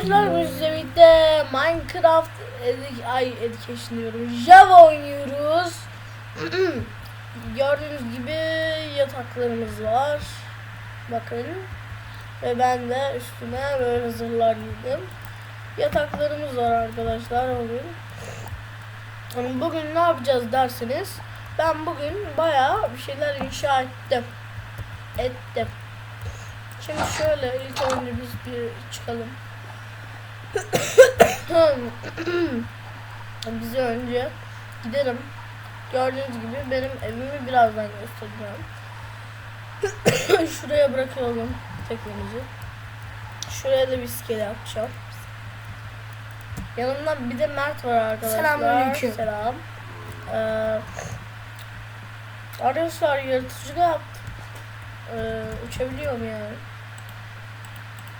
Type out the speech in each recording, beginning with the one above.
arkadaşlar bu sizle birlikte Minecraft edik, ay education diyorum. Java oynuyoruz. Gördüğünüz gibi yataklarımız var. Bakın. Ve ben de üstüne böyle zırhlar giydim. Yataklarımız var arkadaşlar bugün. Yani Bugün ne yapacağız derseniz ben bugün bayağı bir şeyler inşa ettim. Ettim. Şimdi şöyle ilk önce biz bir çıkalım. Bizi önce gidelim. Gördüğünüz gibi benim evimi birazdan göstereceğim. Şuraya bırakalım teknemizi. Şuraya da bir iskele yapacağım. Yanımda bir de Mert var arkadaşlar. Selamünaleyküm. Selam. Ee, arkadaşlar yaratıcı da yaptım. Ee, uçabiliyorum yani.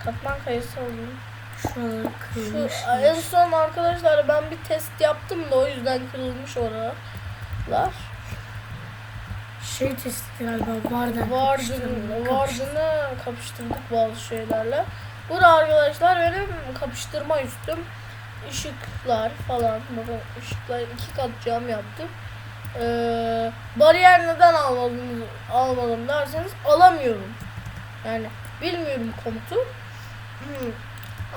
Katman kayısı alayım. Şuraları Şu, kırılmış. en son arkadaşlar ben bir test yaptım da o yüzden kırılmış oralar. Şey testi galiba vardı. Vardın, vardını kapıştırdık bazı şeylerle. Burada arkadaşlar benim kapıştırma üstüm. Işıklar falan. Bakın ışıklar iki kat cam yaptım. Ee, bariyer neden almadım, almadım derseniz alamıyorum. Yani bilmiyorum komutu. Hmm.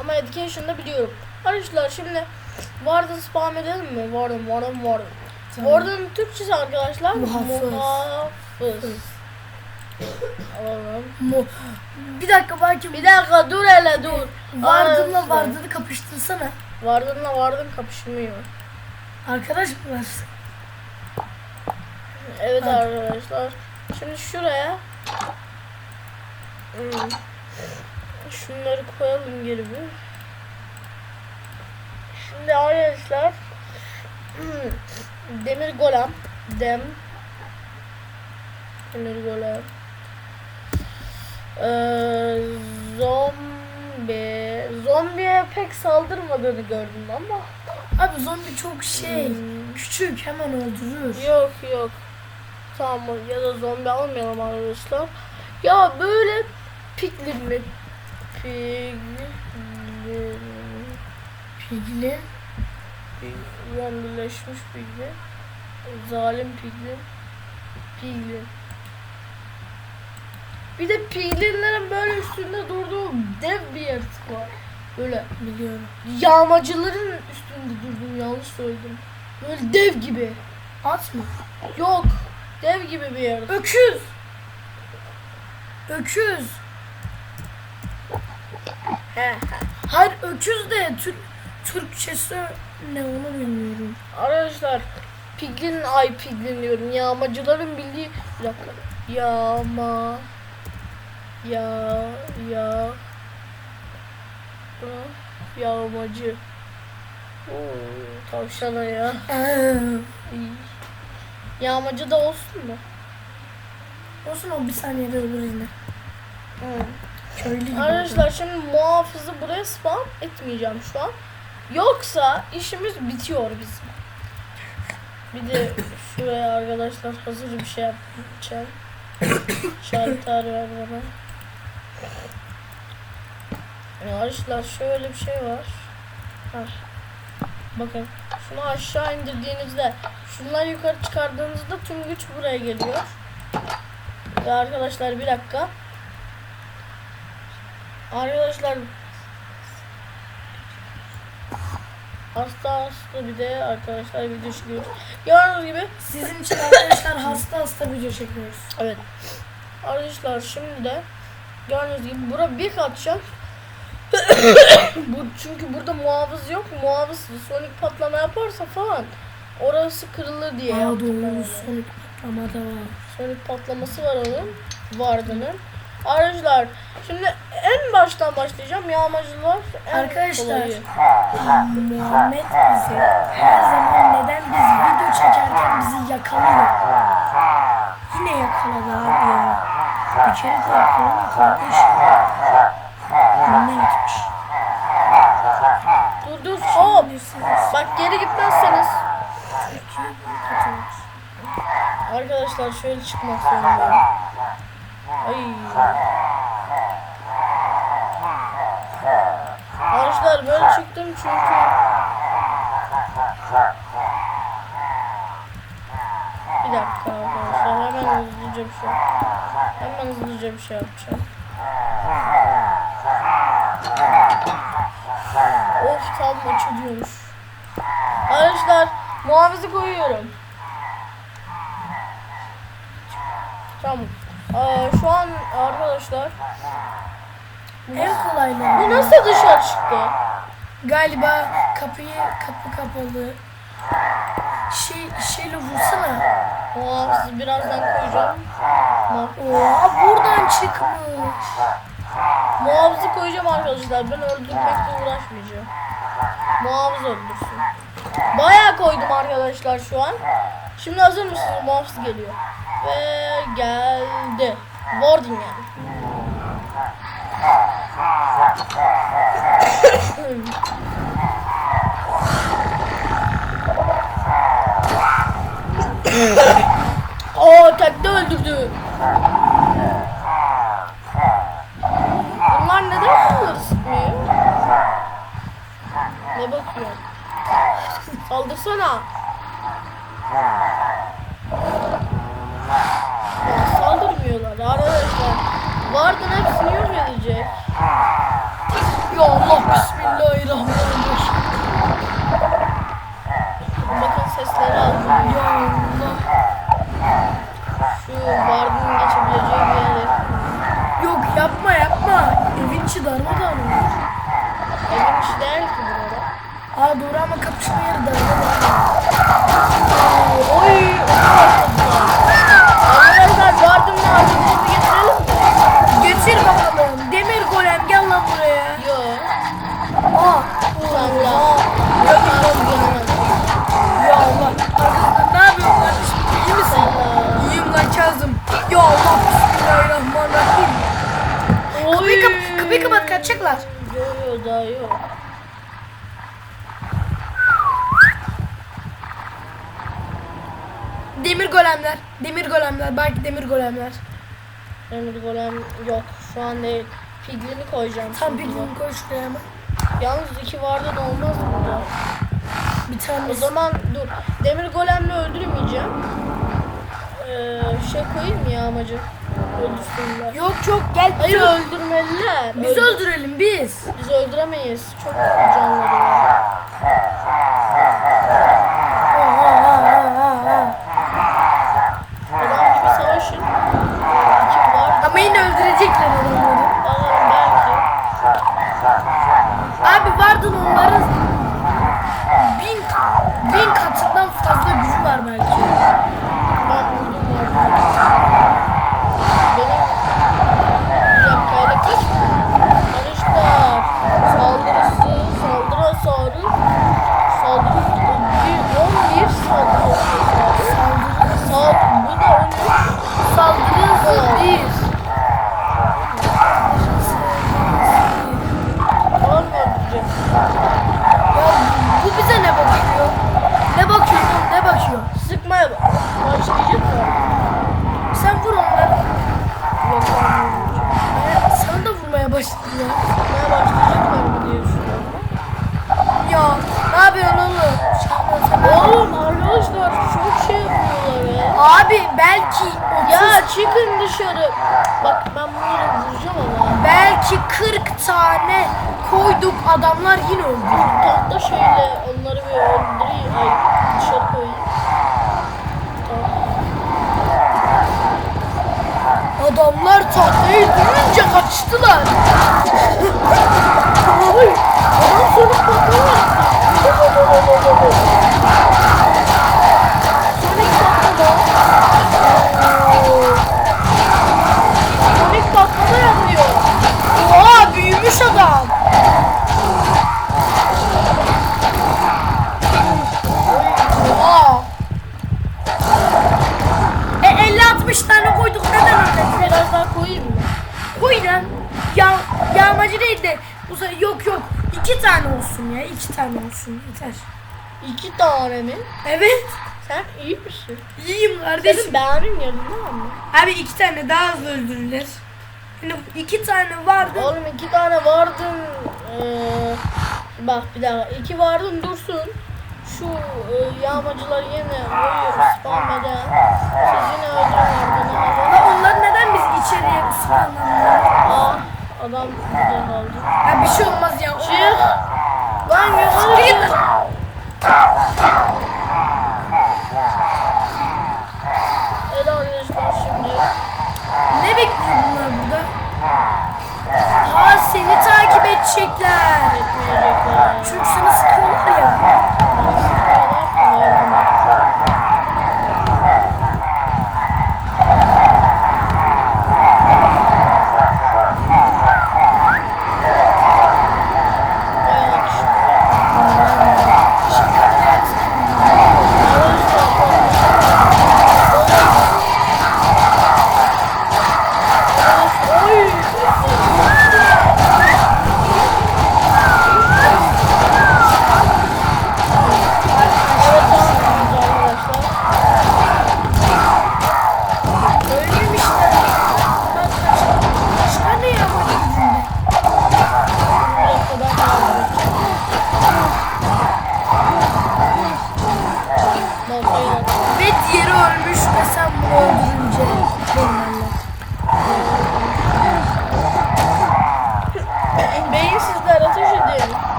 Ama education'da biliyorum. Arkadaşlar şimdi Warden spam edelim mi? Warden, Warden, Warden. Warden'ın Türkçesi arkadaşlar Muhafız. Mu bir dakika belki Bir dakika dur hele dur. Vardın'la Vardın'ı kapıştırsana. Warden'la Warden kapışmıyor. Arkadaş mılar? Evet Hadi. arkadaşlar. Şimdi şuraya Hmm. Şunları koyalım geri bir. Şimdi arkadaşlar hmm, demir golem dem demir golem ee, zombi zombiye pek saldırmadığını gördüm ama Abi zombi çok şey. Hmm. Küçük hemen öldürür. Yok yok. Tamam ya da zombi almayalım arkadaşlar. Ya böyle piglin mi? Piglin. Piglin. Pig- Zombileşmiş piglin. Zalim piglin. Piglin. Bir de piglinlerin böyle üstünde durduğu dev bir yaratık var. Böyle Biliyorum. yağmacıların üstünde durdum yanlış söyledim. Böyle dev gibi. At mı? Yok. Dev gibi bir yaratık. Öküz. Öküz. He. Hayır öküz de Türk Türkçesi ne onu bilmiyorum. Arkadaşlar piglin ay piglin diyorum. Yağmacıların bildiği bir dakika. Yağma ya ya yağmacı. Oo, tavşana ya. Yağmacı da olsun mu? olsun o bir saniyede ölür yine. Köylü gibi. Arkadaşlar şimdi muhafızı buraya spam etmeyeceğim şu an. Yoksa işimiz bitiyor bizim. Bir de şuraya arkadaşlar hazır bir şey yapacağım. Şalter ver bana. Arkadaşlar şöyle bir şey var. Bakın şunu aşağı indirdiğinizde şunları yukarı çıkardığınızda tüm güç buraya geliyor. Ve arkadaşlar bir dakika. Arkadaşlar hasta hasta bir de arkadaşlar video çekiyoruz. Gördüğünüz gibi Sizin için arkadaşlar hasta hasta video çekiyoruz. evet. Arkadaşlar şimdi de gördüğünüz gibi bura bir katacak. Bu çünkü burada muhafız yok. Muhafız sonik patlama yaparsa falan orası kırılır diye Aa doğru sonik patlamada var. Sonik patlaması var onun. Vardının. Arkadaşlar şimdi en baştan başlayacağım. Yağmacılar en Arkadaşlar, kolayı. Muhammed bizi her zaman neden biz video çekerken bizi yakalıyor. Yine yakaladı abi ya. Bir kere de yakalama kardeş. Önüne gitmiş. Dur dur hop. Bak geri gitmezseniz. Arkadaşlar şöyle çıkmak zorundayım. Arkadaşlar böyle çıktım çünkü bir dakika arkadaşlar hemen hızlıca bir şey hemen hızlıca bir şey yapacağım. Of tam açılıyormuş. Arkadaşlar muhafizi koyuyorum. Tamam. Ee, şu an arkadaşlar En kolayları. bu nasıl dışarı çıktı? Galiba kapıyı kapı kapalı. Şey şeyle vursana. Muhafizi birazdan koyacağım. Oha buradan çıkmış. Muhafızı koyacağım arkadaşlar. Ben öldürmekle uğraşmayacağım. Muhafız öldürsün. Bayağı koydum arkadaşlar şu an. Şimdi hazır mısınız? Muhafız geliyor. Ve geldi. Warden yani. Oo tekte öldürdü. Bunlar neden bunları? Ne bakıyor? Saldırsana. Ya, saldırmıyorlar arkadaşlar. Vardın hepsini yok edecek. Ya Allah bismillahirrahmanirrahim. Bakın sesleri aldım. Ya Allah. Şu vardın geçebileceği bir yere. Yok yapma yapma. Evin içi darmadağın olur. Evin içi değil ki burada. Aa doğru ama kapışma yeri darmadağın. Demir golemler. Demir golem yok şu an değil. Piglini koyacağım. Tam bildiğin koy şuraya hemen. Yalnız iki vardı da olmaz burada. Bir O tane zaman dur. Demir golemle öldürmeyeceğim. Ee, şey koyayım ya amacı. Öldürsünler. Yok yok gel. Hayır öldürmeliler. biz Öldür- öldürelim biz. Biz öldüremeyiz. Çok canları var. Adam gibi savaşın. İki var. Ama yine öldürecekler adamları. Bakalım belki. Abi vardın onların bin, bin katından fazla gücü var belki. Koyduk adamlar yine öldü. Tahta şeyle onları bir öldüreyim. Ay dışarı koyayım. Tamam. Adamlar tahtayı duyunca kaçtılar. Ay, adam sönük patladı. Sönük patladı. İki tane mi? Evet. Sen iyi misin? İyiyim kardeşim. Senin beğenin yanında mı? Abi iki tane daha hızlı öldürürler. Hani iki tane vardı. Oğlum iki tane vardın. Ee, Bak bir daha iki vardın dursun. Şu e, yağmacılar yine vuruyor spam eden. Siz yine öldürün onlar neden biz içeriye ısınanlar? Aa adam burada kaldı. Ya bir şey olmaz ya. Çık.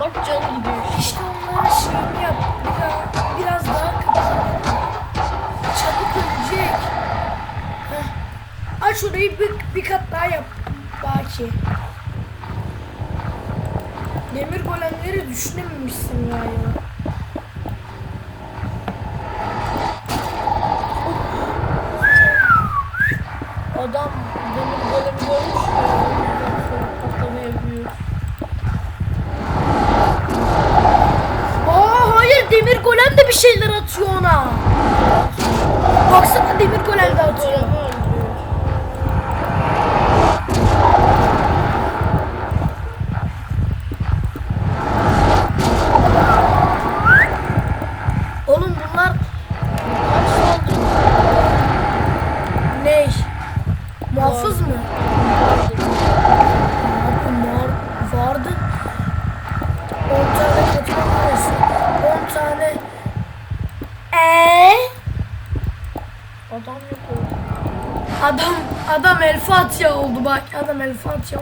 Bak canı gidiyor. İşte onların şeyini yap. Biraz, biraz daha kapat. Çabuk ölecek. Heh. Aç orayı bir, bir kat daha yap. Baki. Demir golemleri düşünememişsin galiba. Adam demir golemi görmüş ya. Ondan sonra patlamayabiliyor. Aa hayır demir golem de bir şeyler atıyor ona. Baksana demir golem de atıyor. Golemi öldürüyor. Oğlum bunlar Kaç saldırı ne? Muhafız mı? Var, vardı. 10 tane katman arası. 10 tane. Eee? Adam yok oldu. Adam adam El Fatiha oldu bak. Adam El Fatiha.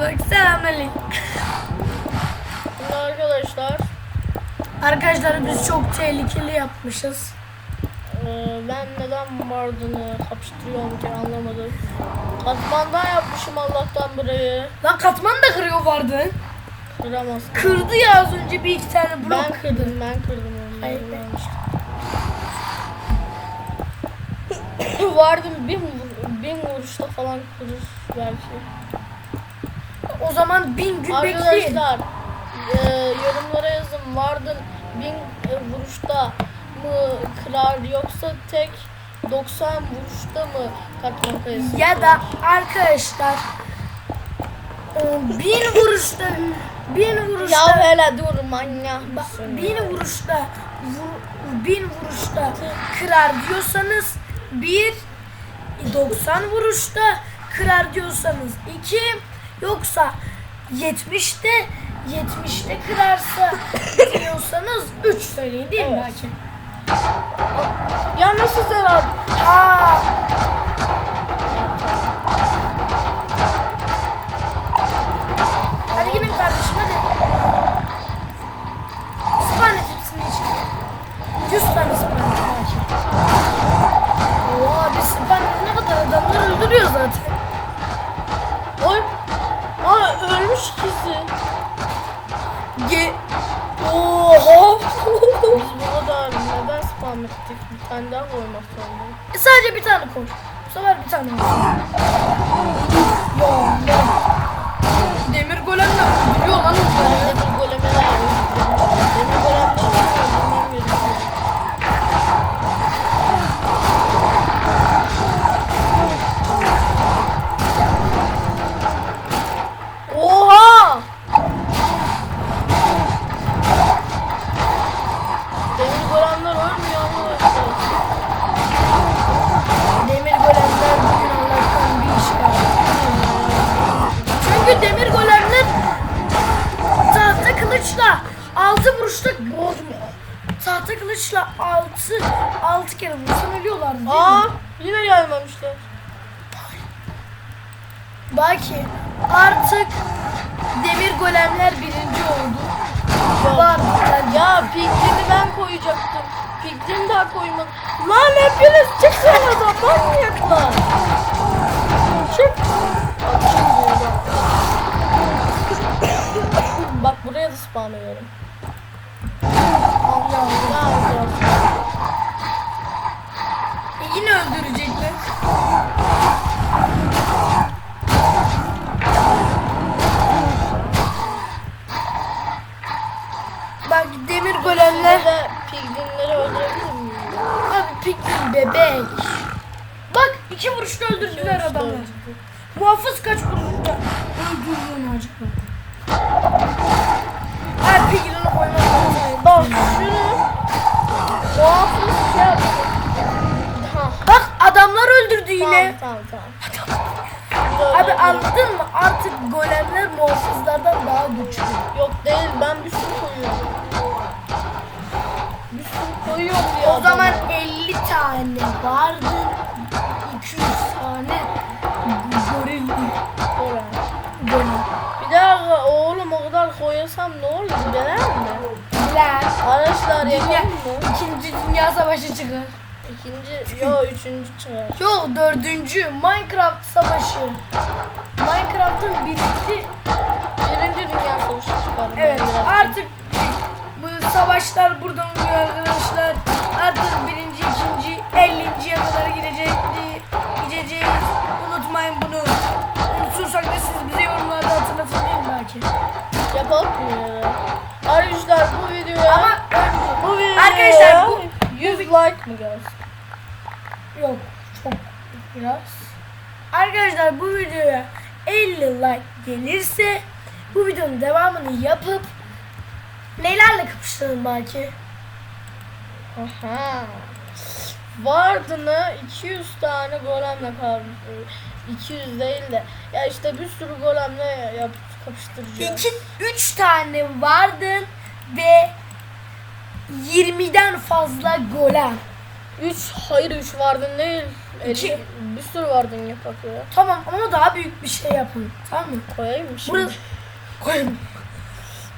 Bak selamünaleyküm. Arkadaşlar Arkadaşlar biz çok tehlikeli yapmışız. eee, ben neden vardığını kapıştırıyorum ki anlamadım. Katmandan yapmışım Allah'tan burayı. Lan katman da kırıyor vardı. Kıramaz. Kırdı ya az önce bir iki tane blok Ben kırdım, ben kırdım onları. Hayır, ben-. Vardım bin, vur- bin vuruşta falan kırır belki. O zaman bin gün bekleyin. Arkadaşlar e, yorumlara yazın vardın bin e, vuruşta mı kırar yoksa tek 90 vuruşta mı katman kayası Ya da arkadaşlar e, bin vuruşta bin vuruşta Ya hele dur manyak bin vuruşta vur, bin vuruşta kırar diyorsanız bir 90 vuruşta kırar diyorsanız iki yoksa 70'te 70'te kırarsa diyorsanız 3 söyleyin değil mi Evet. Ya nasıl zarar? Aa. Kılıçla altı altı kere vursan ölüyorlar değil Aa, mi? yine gelmemişler. Belki artık demir golemler birinci oldu. Var. Ya Piglin'i ben koyacaktım. Piglin daha koymadım. Lan hepiniz çıksın adam manyaklar. Çık. Bak buraya da spam ediyorum. E yine öldürecekler. Bak demir golemler. Ne de piglinleri öldürebilir miyim? Abi piklin bebek. Bak iki vuruşta öldürdüler adamı. Muhafız kaç vuruşta öldürdüğünü acıkla. Yine. Tamam tamam tamam. Abi anladın mı? Artık golemler muhafızlardan daha güçlü. Yok değil ben bir sürü koyuyorum. Bir sürü koyuyorum diye. O zaman adamlar. 50 tane vardı. 200 tane goril golem. Bir daha oğlum o kadar koyasam ne olur bilemem mi? Arkadaşlar Dünya, yapalım mı? İkinci Dünya Savaşı çıkar. İkinci, yo üçüncü çıkar. Yok dördüncü Minecraft Savaşı. Minecraft'ın birinci Birinci dünya savaşı çıkar. evet artık bu savaşlar buradan oluyor arkadaşlar. Artık birinci, ikinci, ellinciye kadar gidecekti. Gideceğiz. Unutmayın bunu. Unutursak da siz bize yorumlarda hatırlatın belki? Yapalım mı? Arkadaşlar bu videoya Ama bu videoya Arkadaşlar bu- 100 like mı gelsin? Biraz. Arkadaşlar bu videoya 50 like gelirse bu videonun devamını yapıp neylerle kapıştıralım belki? Aha. Vardığını 200 tane golemle kalmış. 200 değil de ya işte bir sürü golemle yap kapıştıracağız. 2 3 tane vardın ve 20'den fazla golem. 3 hayır 3 vardın değil. İki. 50, bir sürü vardın yapak ya. Tamam ama daha büyük bir şey yapın. Tamam mı? Koyayım mı şimdi? Burası koyma.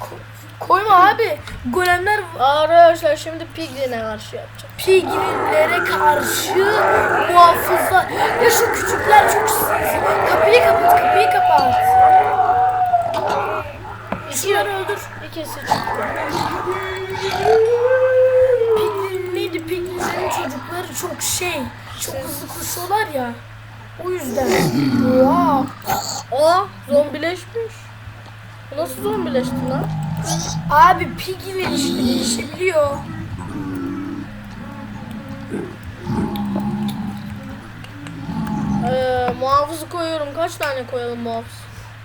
Ko- koyma abi. Golemler Arkadaşlar şimdi Piglin'e karşı yapacağım. piglinlere karşı muhafızlar. Ya şu küçükler çok sinsi. Kapıyı kapat, kapıyı kapat. Şunları öldür. İkisi çıktı. Piglin neydi? Piglinlerin çocukları çok şey. Çok hızlı koşuyorlar ya. O yüzden. Oha. Aa zombileşmiş. Nasıl zombileşti lan? Abi piglin işte değişebiliyor. Ee, muhafızı koyuyorum. Kaç tane koyalım muhafız?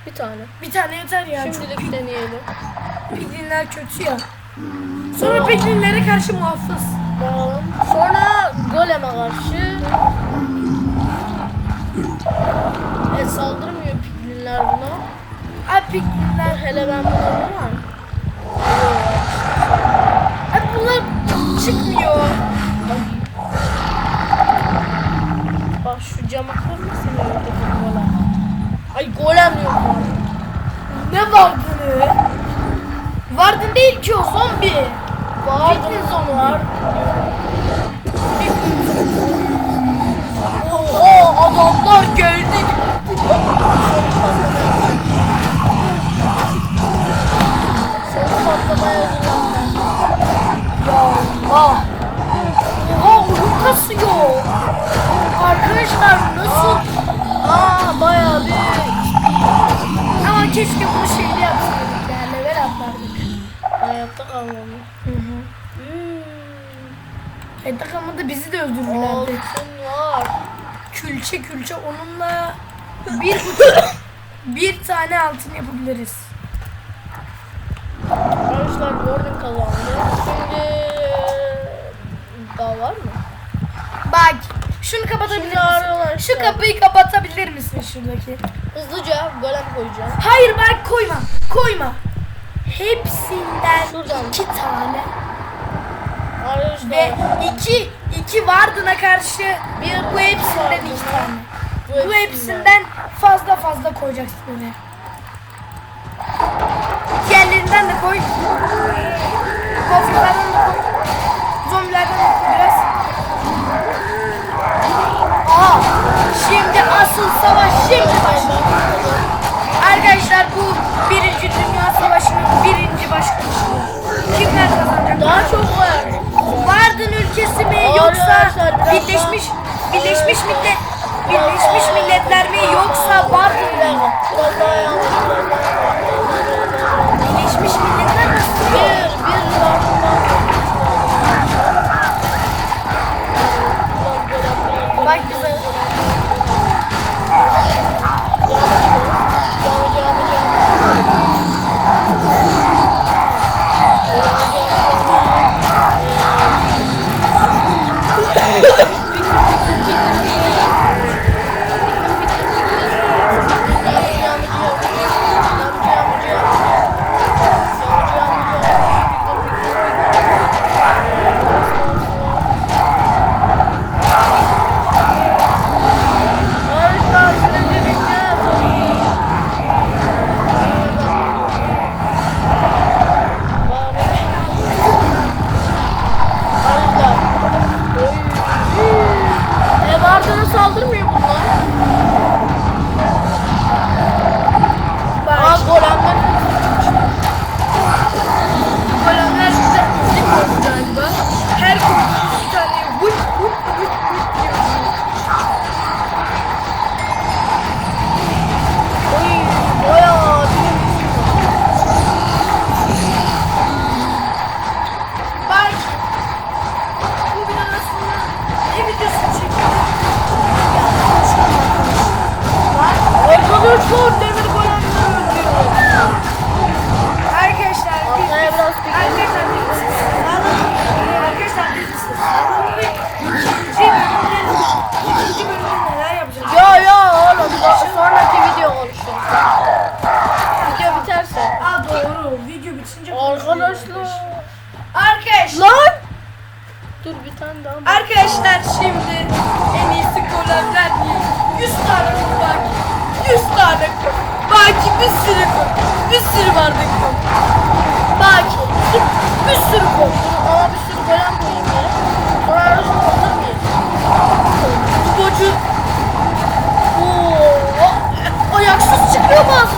Bir tane. Bir tane yeter ya. Çok Şimdilik deneyelim. Piglinler kötü ya. Sonra piglinlere karşı muhafız. Sonra goleme karşı. E saldırmıyor piglinler buna. Abi piglinler. Hele ben bunu var. Abi bunlar çıkmıyor. Bak şu cama kırmasın öyle golem. Ay golem yok. lan. Ne vardın? Vardın değil ki o zombi. Var Fitness zombi. var. Oo adamlar geldi. Son patlamaya hazırlanlar. Allah. Oha oyun kasıyor. Arkadaşlar nasıl? Aa bayağı bir Ama keşke bunu şeyde yapsaydık Hayatta kalmadı bizi de öldürürlerdi. Altın var. Külçe külçe onunla bir buçuk bir tane altın yapabiliriz. Arkadaşlar Gordon kazandı. Şimdi daha var mı? Bak şunu kapatabilir Şimdi misin? Şu kapıyı kapatabilir misin şuradaki? hızlıca golem koyacağım. Hayır bak koyma. Koyma. Hepsinden Şuradan. iki tane. Ve iki, iki Vardın'a karşı bir bu hepsinden iki tane. Bu hepsinden fazla fazla koyacaksın öyle. Diğerlerinden de koy. Gofretlerden de koy. Zombilerden de koy biraz. Aha! Şimdi asıl savaş şimdi başlıyor. Arkadaşlar bu Birinci Dünya Savaşı'nın birinci başlangıcı. Kimler kazanacak? Daha çok var. Vardın ülkesi mi yoksa Birleşmiş Birleşmiş Millet Birleşmiş Milletler mi yoksa. Biraz daha Birleşmiş Milletler mi? Saldırmıyor bunlar. Doğru. Video bitince Arkadaşlar. Arkadaşlar. Lan. Dur bir tane daha. bak. Arkadaşlar şimdi en iyisi golemler değil. 100 tane koy bak. 100 tane koy. Baki bir sürü koy. Bir sürü bardak koy. Baki bir, sürü koy. Ama bir sürü golem koyayım ya. Sonra arasını alır mıyız? Bocu. Oo. Ayaksız çıkıyor bazıları.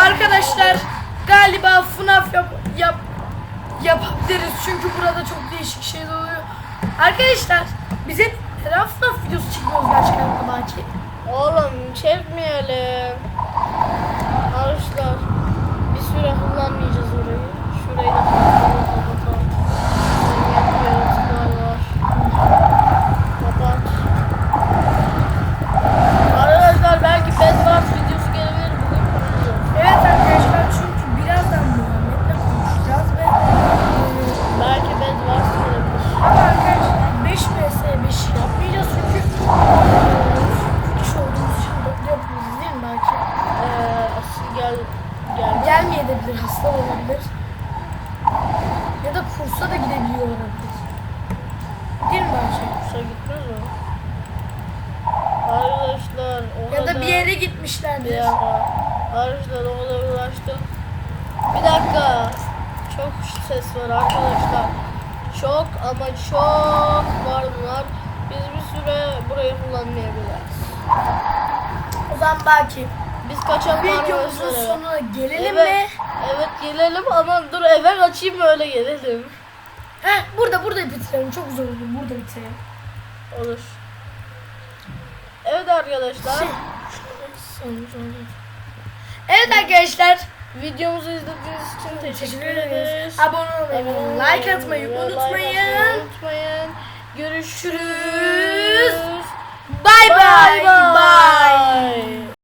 Arkadaşlar galiba FNAF yap, yap yapabiliriz. Çünkü burada çok değişik şeyler oluyor. Arkadaşlar bize neden FNAF videosu çekiyoruz gerçekten Baki? Oğlum çekmeyelim. Arkadaşlar bir süre kullanmayacağız orayı. Şurayı da Gelmeyebilir, hasta olabilir. Ya da kursa da gidebiliyor olabilir. Değil mi belki? Kursa gitmez o. Arkadaşlar o Ya da bir yere gitmişlerdir. dakika. Arkadaşlar o kadar uğraştım. Bir dakika. Çok ses var arkadaşlar. Çok ama çok var bunlar. Biz bir süre burayı kullanmayabiliriz. O zaman belki Biz kaçalım videomuzun arkadaşlar. sonuna gelelim Evet, mi? Evet gelelim ama dur eve kaçayım öyle gelelim. Heh, burada burada bitirelim. Çok güzel olur. Burada bitirelim. Olur. Evet arkadaşlar. Şey, Evet arkadaşlar. Videomuzu izlediğiniz için teşekkür ederiz. Abone olmayı, like atmayı unutmayın. unutmayın. Görüşürüz. Bye. Bye Bye. bye.